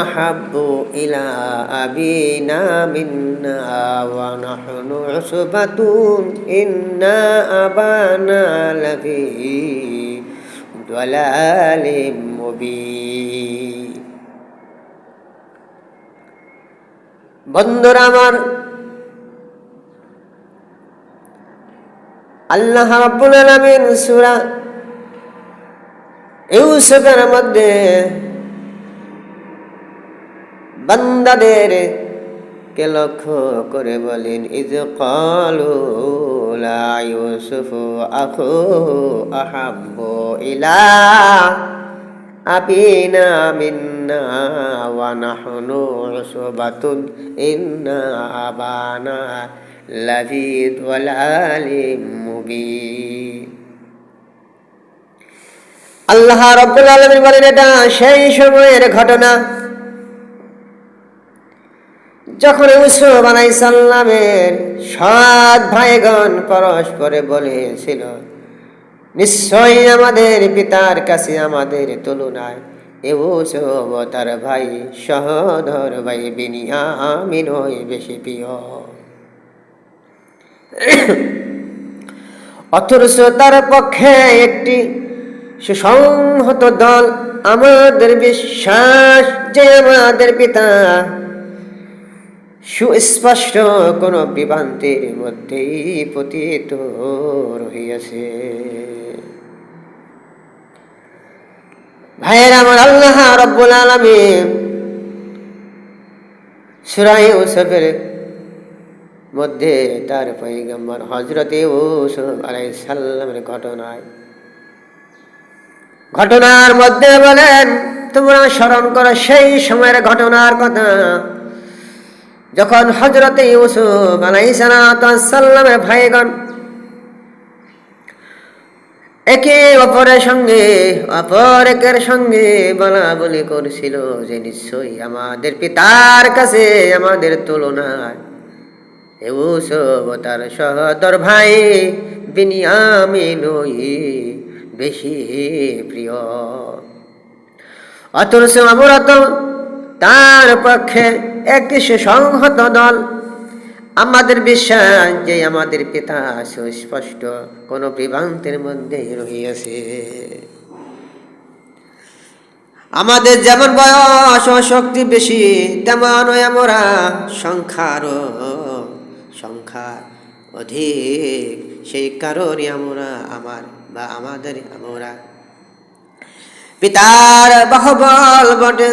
أحب إلى أبينا منا ونحن عصبة إن أبانا لفي ضلال مبين বন্ধুরা আমার আল্লাহ রাব্বুল আলামিন সূরা ইউসুফের মধ্যে বান্দাদের কে লক্ষ্য করে বলেন, ইজ কালু ইউসুফ আখু আহাব্বু ইলা আবিনা মিন্না ওয়া নাহনু উসবাতুন ইন্না আবানা লাফি দালালিম মুবিন. আল্লাহ রব্বুল আলামিন বলেন, এটা সেই সময়ের ঘটনা। যখন ইউসুফ আলাইসাল্লামের সৎ ভাইগণ পরস্পরে বলেছিল, নিশ্চয়ই আমাদের পিতার কাছে আমাদের তুলনায় ইউসুফ তার ভাই সহধর ভাই বিনিয়ামিন হই বেশি প্রিয়। অথচ তার পক্ষে একটি সুসংহত দল আমাদের বিশ্বাস যে আমাদের পিতা সুস্পষ্ট কোন বিভ্রান্তির মধ্যেই পতিত রহিয়াছে। ভাইয়ের, আমার আল্লাহ রব্বুল আলমিন সুরাই ওসফের মধ্যে তার পৈগম্বর হজরতে ওসফ আলাই সাল্লামের ঘটনায় ঘটনার মধ্যে বলেন, তোমরা স্মরণ করো সেই সময়ের ঘটনার কথা। যখন হজরতে ইউসুফ আলাইসালামের ভাইগণ একে অপরের সঙ্গে, অপর একের সঙ্গে বলা বলি করছিল যে নিশ্চয়ই আমাদের পিতার কাছে আমাদের তুলনায় ইউসুফ তার সহদর ভাই বিনিয়ামিন বেশি প্রিয়। অথচ আমরা তো তার পক্ষে একটি সুসংহত দল। আমাদের বিশ্বাস যে আমাদের পিতা সুস্পষ্ট, কোন বিভ্রান্তের মধ্যে রহিয়াছে। আমাদের যেমন বয়স ও শক্তি বেশি, তেমন আমরা সংখ্যার সংখ্যা অধিক। সেই কারণে আমরা আমার বা আমাদের আমরা পিতার বাহবল বটে।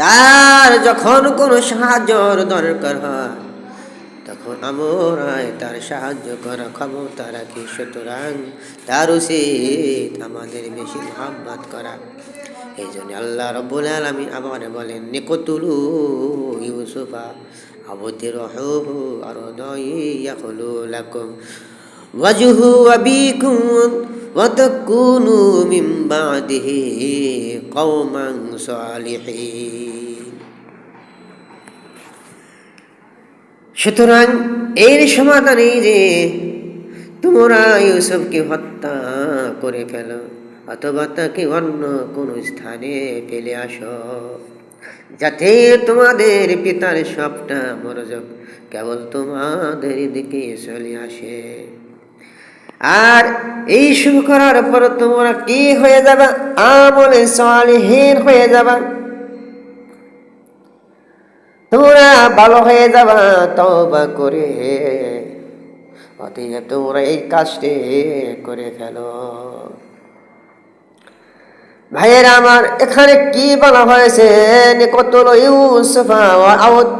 তার যখন কোনো সাহায্যর দরকার হয়, তখন আমরা তার সাহায্য করা ক্ষমতা রাখি। সুতরাং তার উচিত আমাদের বেশি মহাব্বাত করা। এই জন্য আল্লাহ রব্বুল আলমী আবার বলেন, নিকতুলু ইউসুফা আবতির আর দয়াখলু লাকুম। ওয়াজহু আবিকুম وتكونوا من بعده قوما صالحين সুতরাং এর সমাধান এই যে তোমরা ইউসুফকে হত্যা করে ফেল অথবা তাকে অন্য কোনো স্থানে ফেলে আসো যাতে তোমাদের পিতার সবটা মনোযোগ কেবল তোমাদের দিকে চলে আসে আর এই শুভ করার পর তোমরা কি হয়ে যাবা? আমলে সালিহীন হয়ে যাবা। তোমরা ভালো হয়ে যাবা তবা করে। অতএব তোমরা এই কাজটি করে ফেলো। ভাইয়ের আমার, এখানে কি বলা হয়েছে? কত ইউসুফা আউদ।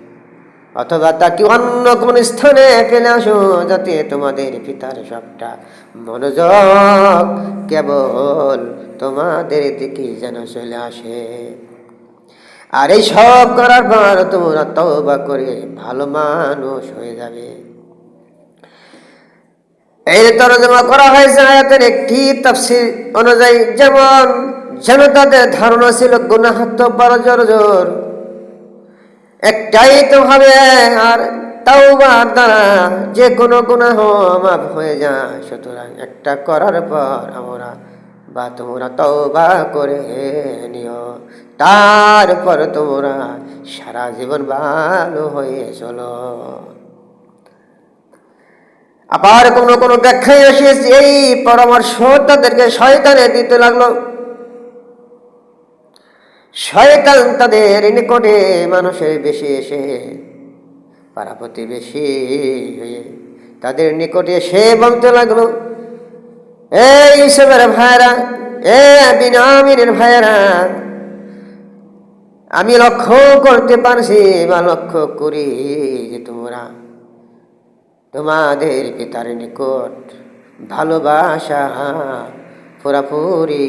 অথবা তাকে অন্য কোন স্থানে ফেলে আসো যাতে তোমাদের পিতার সবটা মনোযোগ কেবল তোমাদের দিকে যেন চলে আসে। আর এই সব করার পর তোমরা তবা করে ভালো মানুষ হয়ে যাবে। এই তরজমা করা হয়েছে আয়াতের একটি তাফসির অনুযায়ী, যেমন, যেন তাদের ধারণা ছিল গুনাহাত্ম বড় জোর জোর। একটাই তো হবে আর তাও দ্বারা যে কোনো গুনাহ মাফ হয়ে যায়। সুতরাং একটা করার পর আমরা বা তোমরা তওবা করে নিও। তারপর তোমরা সারা জীবন ভালো হয়ে চলো। আবার কোনো কোনো ব্যাখ্যায় এসেছে, এই পরামর্শ তাদেরকে শয়তানে দিতে লাগল। শয়তান তাদের নিকটে মানুষের বেশি এসে পাড়া প্রতিবেশী হয়ে তাদের নিকটে সে বলতে লাগল, এই ইসবের ভাইরা এ বিনামিনের ভাইরা আমি লক্ষ্য করতে পারছি বা লক্ষ্য করি যে তোমরা তোমাদের পিতার নিকট ভালোবাসা পুরাপুরি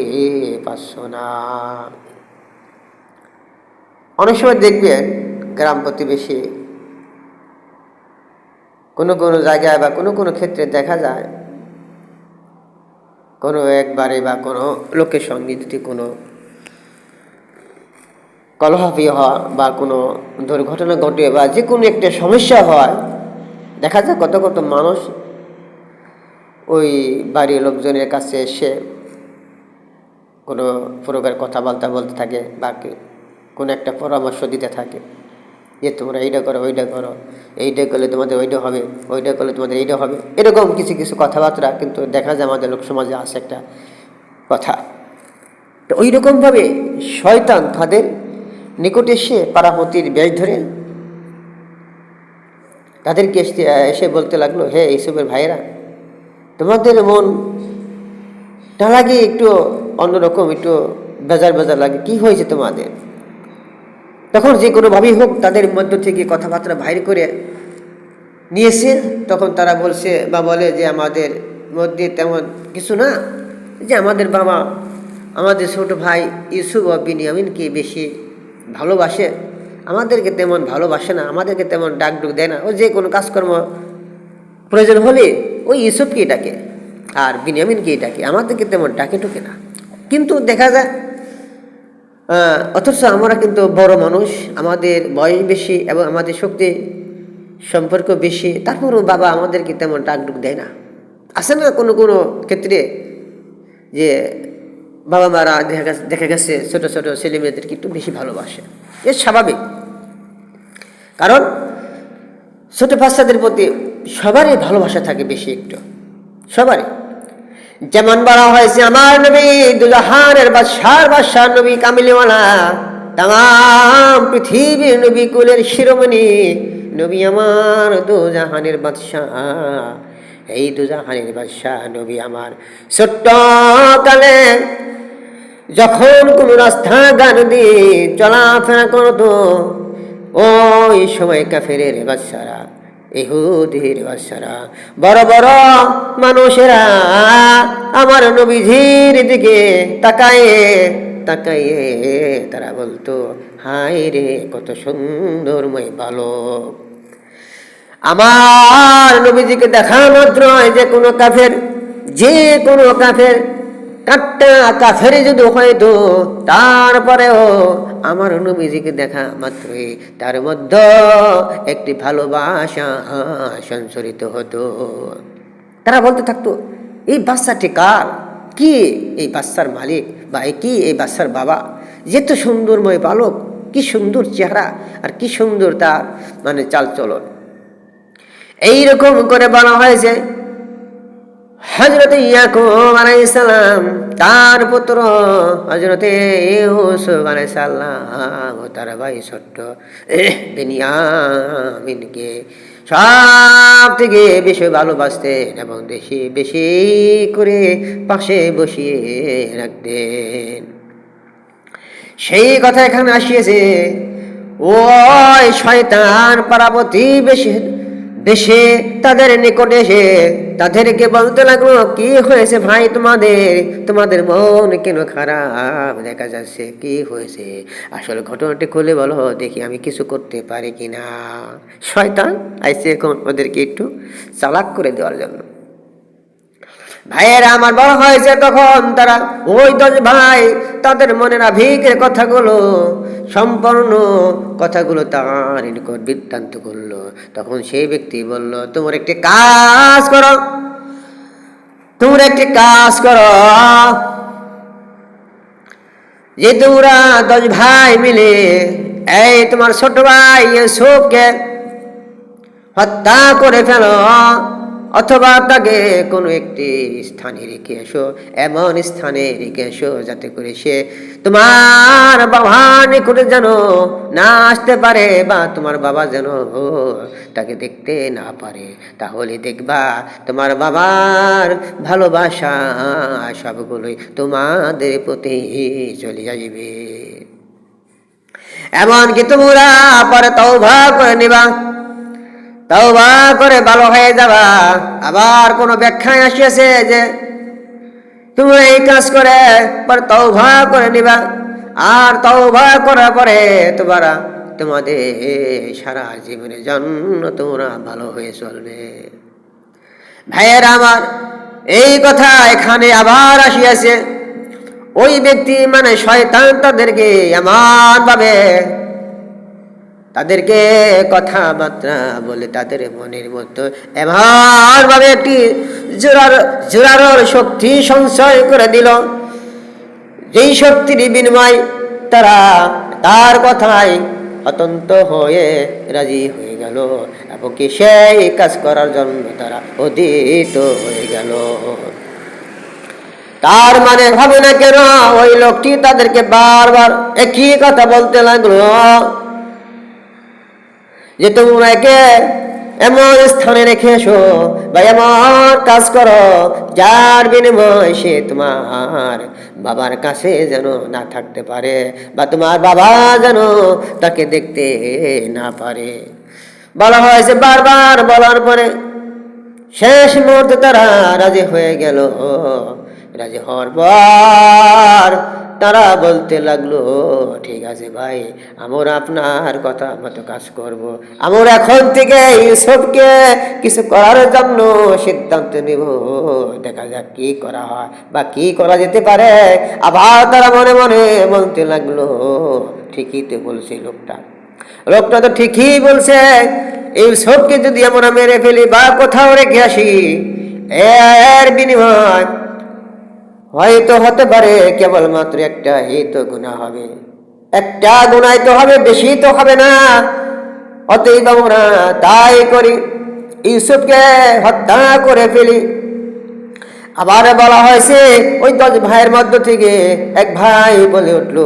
পাচ্ছ না। অনেক সময় দেখবেন গ্রাম প্রতিবেশী কোনো কোনো জায়গায় বা কোনো কোনো ক্ষেত্রে দেখা যায় কোনো একবারে বা কোনো লোকের সঙ্গে যদি কোনো কলহাফি হওয়া বা কোনো দুর্ঘটনা ঘটে বা যে কোনো একটা সমস্যা হয়, দেখা যায় কত কত মানুষ ওই বাড়ির লোকজনের কাছে এসে কোনো প্রকার কথাবার্তা বলতে থাকে বা কোনো একটা পরামর্শ দিতে থাকে যে তোমরা এইটা করো, ওইটা করো, এইটা করলে তোমাদের ওইটা হবে, ওইটা করলে তোমাদের এইটা হবে। এরকম কিছু কিছু কথাবার্তা কিন্তু দেখা যায় আমাদের লোক সমাজে আসে একটা কথা। তো ওই রকমভাবে শয়তান তাদের নিকটে এসে পাড়াপতির ব্যাস ধরে তাদেরকে এসে বলতে লাগল, হে এইসবের ভাইয়েরা, তোমাদের মন না লাগে একটু অন্যরকম, একটু বেজার বেজার লাগে। কি হয়েছে তোমাদের? তখন যে কোনোভাবেই হোক তাদের মধ্য থেকে কথাবার্তা বাইর করে নিয়েছে তখন তারা বলছে, বা বলে যে আমাদের মধ্যে তেমন কিছু না, যে আমাদের বাবা, আমাদের ছোট ভাই ইউসুফ ও বিনিয়ামিনকে বেশি ভালোবাসে। আমাদেরকে তেমন ভালোবাসে না, আমাদেরকে তেমন ডাক ডুক দেয় না। ও যে কোনো কাজকর্ম প্রয়োজন হলে ওই ইউসুফকে ডাকে আর বিনিয়ামিনকে ডাকে। আমাদেরকে তেমন ডাকে টুকে না। কিন্তু দেখা যায় অথচ আমরা কিন্তু বড় মানুষ, আমাদের বয়স বেশি এবং আমাদের শক্তি সম্পর্ক বেশি। তারপরও বাবা আমাদেরকে তেমন ডাকডুক দেয় না। আসে না কোনো কোনো ক্ষেত্রে যে বাবা মারা দেখা গেছে দেখা গেছে ছোটো ছোটো ছেলে মেয়েদেরকে একটু বেশি ভালোবাসে। এ স্বাভাবিক। কারণ ছোটো বাচ্চাদের প্রতি সবারই ভালোবাসা থাকে বেশি একটু। সবারই। যেমন বলা হয়েছে, আমার নবী দুজাহানের বাদশার বাদশাহ নবী কামিলিওয়ালা তাম পৃথিবীর নবী কুলের শিরোমণি, নবী আমার দুজাহানের বাদশাহ, এই দুজাহানের বাদশাহ নবী আমার। ছোট্ট কালে যখন কোন রাস্তা গান দিয়ে চলাফেরা করতো, ওই সময় কাফেরের বাচ্চারা ইহুদির বাচ্চারা বড় বড় মানুষেরা আমার নবীজির দিকে তাকায়ে তাকাইয়ে তারা বলতো হাই রে, কত সুন্দরময় বালক আমার নবীজিকে দেখা মাত্র যে কোনো কাফের, যে কোনো কাফের কাটটা কাফের যদি হয়তো তারপরেও আমার নবীজিকে দেখা মাত্রই। তার মধ্যে একটি ভালোবাসা সঞ্চরিত হতো। তারা বলতে থাকতো, এই বাচ্চাটি কার? কি এই বাচ্চার মালিক? বা কি এই বাচ্চার বাবা? যে তো সুন্দরময় বালক, কি সুন্দর চেহারা আর কি সুন্দর তার মানে চালচলন। এইরকম করে বলা হয়েছে হজরত ইয়াকুব আলাইসালাম তার পুত্র হজরতে ইউসুফ আলাইসাল্লাম তার ভাই ছোট্ট বেনিয়ামিনকে সব থেকে বেশি ভালোবাসতেন এবং বেশি বেশি করে পাশে বসিয়ে রাখতেন। সেই কথা এখানে আসিয়েছে, ওই শয়তান পারাবতী বেশি দেশে তাদের নিকটে এসে তাদেরকে বলতে লাগল, কি হয়েছে ভাই তোমাদের? তোমাদের মন কেন খারাপ? দেখা যাচ্ছে কি হয়েছে? আসলে ঘটনাটি খুলে বলো, দেখি আমি কিছু করতে পারি কি না শয়তান, আইসে এখন ওদেরকে একটু চালাক করে দেওয়ার জন্য। ভাইয়েরা আমার বড় হয়েছে তখন তারা, ওই দশ ভাই, তাদের মনের আভিকের কথাগুলো, সম্পূর্ণ কথাগুলো তার নিকট বৃত্তান্ত করল। তখন সেই ব্যক্তি বলল, তোমার একটি কাজ করো, তোমরা একটি কাজ করো। যে তোমরা দশ ভাই মিলে এই তোমার ছোট ভাই ইউসুফকে হত্যা করে ফেলো অথবা তাকে কোনো একটি স্থানে রেখে এসো, এমন স্থানে রেখে এসো যাতে করে সে তোমার বাবার নিকটে যেন না আসতে পারে বা তোমার বাবা যেন তাকে দেখতে না পারে। তাহলে দেখবা তোমার বাবার ভালোবাসা সবগুলোই তোমাদের প্রতি চলে যাবে এমনকি তোমরা পরে তৌভা করে নিবা। তওবা করে ভালো হয়ে যাবা। আবার কোনো ব্যাখ্যায় আসিয়াছে যে, তুমি এই কাজ করে, পর তওবা করে নিবা। আর তওবা করার পরে তোমরা, তোমাদের সারা জীবনের জন্য তোমরা ভালো হয়ে চলবে। ভাইয়ের আমার, এই কথা এখানে আবার আসিয়াছে। ওই ব্যক্তি মানে শয়তান তাদেরকে এমন ভাবে তাদেরকে কথাবার্তা বলে তাদের মনের মতো এমনভাবে একটি জোরার, জোরারোর শক্তি সঞ্চয় করে দিল। যেই শক্তির বিনিময় তারা তার কথায় অতন্ত হয়ে রাজি হয়ে গেল এবং কি সেই কাজ করার জন্য তারা অধীত হয়ে গেল। তার মানে ভাবে না কেন ওই লোকটি তাদেরকে বারবার একই কথা বলতে লাগল? যে তোমরা একে এমন স্থানে রেখে এসো বা এমন কাজ করো। যার বিনিময় সে তোমার বাবার কাছে যেন না থাকতে পারে বা তোমার বাবা যেন তাকে দেখতে না পারে। বলা হয়েছে বারবার বলার পরে শেষ মুহূর্তে তারা রাজি হয়ে গেল। রাজি হওয়ার পর তারা বলতে লাগল, ঠিক আছে ভাই, আমরা আপনার কথা মতো কাজ করব। আমরা এখন থেকে ইউসুফকে কিছু করার জন্য সিদ্ধান্ত নিব। দেখা যাক কি করা হয় বা কি করা যেতে পারে। আবার তারা মনে মনে বলতে লাগল, ঠিকই তো বলছে লোকটা। লোকটা তো ঠিকই বলছে, ইউসুফকে যদি আমরা মেরে ফেলি বা কোথাও রেখে আসি, এর বিনিময় হয়তো হতে পারে কেবলমাত্র একটা হিত গুণা হবে। একটা গুণাই তো হবে, বেশি তো হবে না। অতএব আমরা তাই করি। ইউসুফকে হত্যা করে ফেলি। আবার বলা হয়েছে, ওই দশ ভাইয়ের মধ্য থেকে এক ভাই বলে উঠল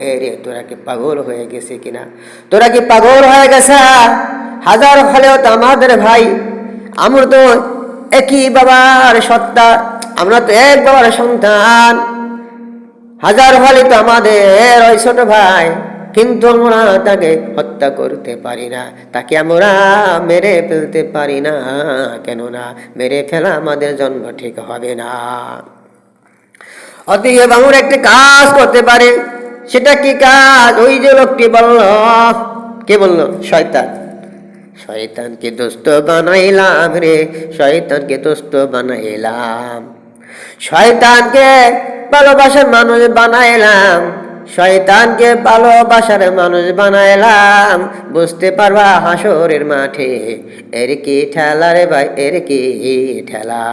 এরে তোরা কি পাগল হয়ে গেছে কিনা? তোরা কি পাগল হয়ে গেছে? হাজার হলেও তো আমাদের ভাই। আমরা তো একই বাবার সত্তা। আমরা তো এক বাবার সন্তান। হাজার হলে তো আমাদের ওই ছোট ভাই। কিন্তু আমরা তাকে হত্যা করতে পারি না। তাকে আমরা মেরে ফেলতে পারি না। কেননা মেরে ফেলা আমাদের জন্ম ঠিক হবে না। অতএব আমরা একটি কাজ করতে পারে। সেটা কি কাজ? ওই যে লোকটি বলল, কে বলল? শয়তান। শয়তানকে দোস্ত বানাইলাম রে। শয়তানকে দোস্ত বানাইলাম। শয়তানকে ভালোবাসার মানুষ বানাইলাম। শয়তানকে ভালোবাসার মানুষ বানাইলাম। বুঝতে পারবা হাসরের মাঠে, এর কি ঠেলা রে ভাই, এর কি ঠেলা?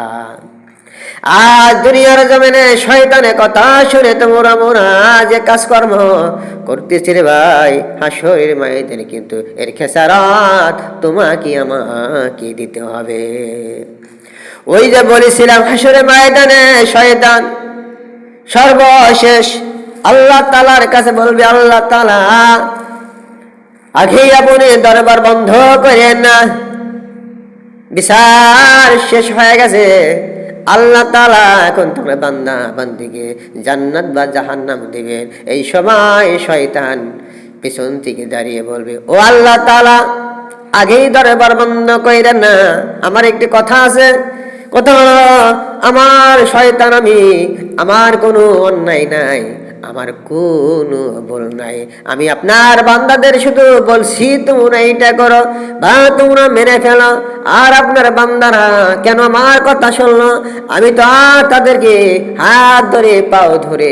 আজ দুনিয়ার জমিনে শয়তানে কথা শুনে তোমরা মোরা যে কাজকর্ম করতেছি রে ভাই। হাসরের মায়েদের কিন্তু এর খেসারাত তোমাকে আমাকে দিতে হবে। ওই যে বলেছিলাম হাসরে ময়দানে শয়তান। সর্বশেষ আল্লাহ তালার কাছে বলবে, আল্লাহ তালা আগেই আপনি দরবার বন্ধ করেন না। বিচার শেষ হয়ে গেছে। আল্লাহ তালা এখন তোমরা বান্দা, বান্দিকে জান্নাত বা জাহান্নাম দিবেন। এই সময় শয়তান পিছন থেকে দাঁড়িয়ে বলবে, ও আল্লাহ তালা আগেই দরবার বন্ধ কইরেন না। আমার একটি কথা আছে কথা আমার শয়তান আমি, আমার কোনো অন্যায় নাই, আমার কোনো ভুল নাই। আমি আপনার বান্দাদের শুধু বলছি, তোমরা এইটা করো বা তোমরা মেরে ফেলো। আর আপনার বান্দারা কেন আমার কথা শুনলো? আমি তো আর তাদেরকে হাত ধরে, পাও ধরে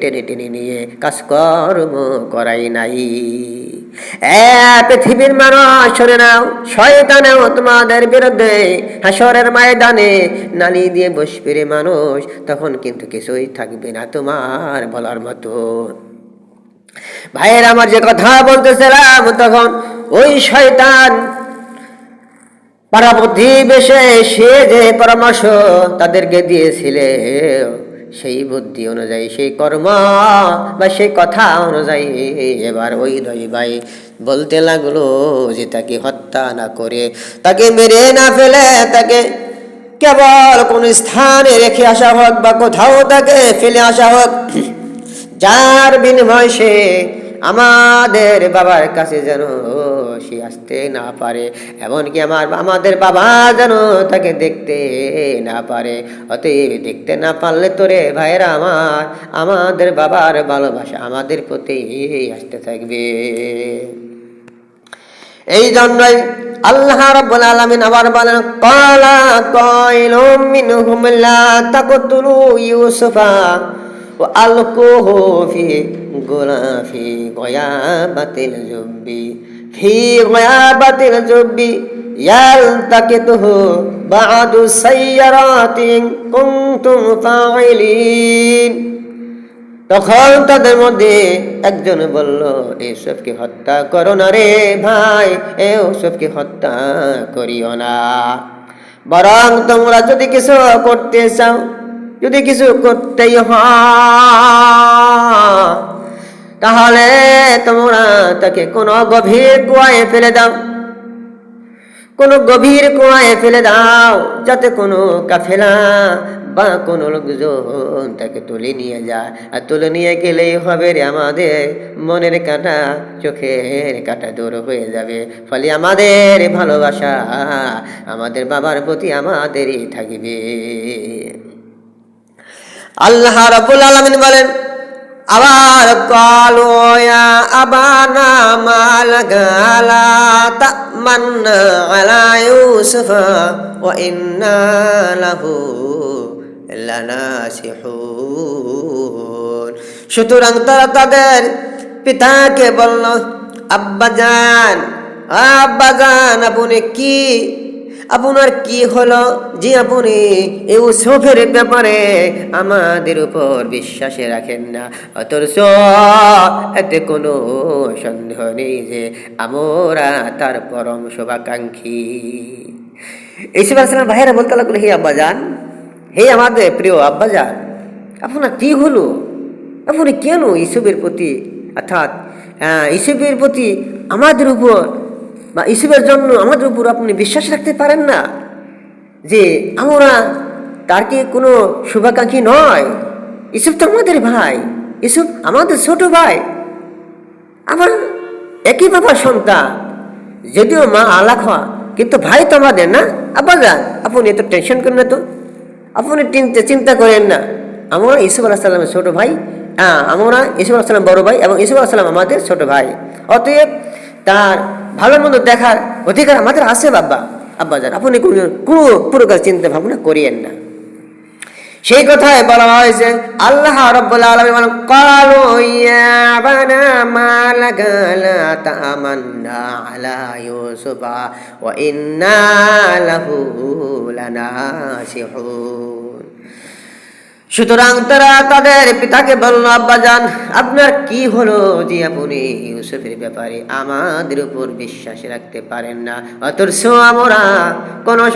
টেনে টেনে নিয়ে কাজকর্ম করাই নাই। পৃথিবীর মানুষ, শুনে নাও, শয়তানেও তোমাদের বিরুদ্ধে হাসরের ময়দানে নালি দিয়ে বসবে রে মানুষ, তখন কিন্তু কিছুই থাকবে না তোমার বলার মতো। ভাইয়ের, আমার যে কথা বলতেছিলাম, তখন ওই শয়তান পাড়া প্রতিবেশে সে যে পরামর্শ তাদেরকে দিয়েছিলে, সেই বুদ্ধি অনুযায়ী, সেই কর্ম বা সেই কথা অনুযায়ী এবার ওই দুই ভাই বলতে লাগল যে তাকে হত্যা না করে, তাকে মেরে না ফেলে, তাকে কেবল কোন স্থানে রেখে আসা হোক বা কোথাও তাকে ফেলে আসা হোক, যার বিনিময় সে আমাদের বাবার কাছে যেন সে আসতে না পারে। এমনকি আমার আমাদের বাবা যেন তাকে দেখতে না পারে। অতএব দেখতে না পারলে তোরে ভাইরা আমার, আমাদের বাবার ভালোবাসা আমাদের প্রতি আসতে থাকবে। এই জন্যই আল্লাহ রাব্বুল আলামিন আবার বলেন ক্বালা কাইলুম মিনহুম লা তাকতুলু ইউসুফা ওয়া আলকুহু ফি গুলাফি গয়াবাতিল জুব্বি। ফি গয়াবাতিল জুব্বি ইয়ালতাকিতুহু বা'দু তখন তাদের মধ্যে একজন বলল এসবকে হত্যা করো না রে ভাই এসবকে হত্যা করিও না। বরং তোমরা যদি কিছু করতে চাও, যদি কিছু করতেই হয় তাহলে তোমরা তাকে কোনো গভীর কুয়ায় ফেলে দাও। কোনো গভীর কুয়ায় ফেলে দাও, যাতে কোনো কাফেলা বা কোনো লোকজন তাকে তুলে নিয়ে যায়। আর তুলে নিয়ে গেলেই হবে রে, আমাদের মনের কাটা চোখের কাটা দূর হয়ে যাবে। ফলে আমাদের ভালোবাসা আমাদের বাবার প্রতি আমাদেরই থাকবে। আল্লাহ রাব্বুল আলামিন বলেন আবার কালো আবানা মাল গালা তামান্না আলা ইউসুফ, ওয়া ইন্না লাহু লানাসিহুন সুতরাং তারা তাদের পিতাকে বলল আব্বাজান আব্বাজান আপনি কি আপনার কি হলো? যে আপনি ইউসুফের ব্যাপারে আমাদের উপর বিশ্বাসে রাখেন না। অথচ এতে কোনো সন্দেহ নেই যে আমরা তার পরম শুভাকাঙ্ক্ষী। এইসব আসলে ভাইয়েরা, বলতে লাগল, হে আব্বাজান হে আমাদের প্রিয় আব্বাজান আপনার কি হলো? আপনি কেন ইসবের প্রতি, অর্থাৎ ইসবের প্রতি আমাদের উপর বা ইসবের জন্য আমাদের উপর আপনি বিশ্বাস রাখতে পারেন না যে আমরা তার কি কোনো শুভাকাঙ্ক্ষী নয়? ইসব তো আমাদের ভাই। ইসব আমাদের ছোট ভাই। আমার একই বাবার সন্তান। যদিও মা আলাক হওয়া, কিন্তু ভাই তো আমাদের না। আবার যান আপনি এত টেনশন করেন না তো। আপনি চিন্তা করেন না। আমরা ইসুফ আলাহ সাল্লামের ছোট ভাই। হ্যাঁ আমরা ইসুফ আলাহ সাল্লাম বড় ভাই এবং ইসুফ আলাহ সাল্লাম আমাদের ছোট ভাই। অতএব তার ভালো মন্দ দেখার অধিকার আমাদের আছে, বাবা। আব্বা যান আপনি কোনো কোনো প্রকার চিন্তা ভাবনা করিয়েন না। সেই কথায় বলা হয়েছে, আল্লাহ রব্বুল আলামিন বলেন ক্বালু ইয়া বানা মা লাগালা তামান্না আলা ইউসুফা ওয়া ইন্না লাহু লানাসিহুন। সুতরাং তারা তাদের পিতাকে বলল আব্বাজান আপনার কি হলো যে আপনি ইউসুফের ব্যাপারে আমাদের উপর বিশ্বাস রাখতে পারেন না? অথচ আমরা কোন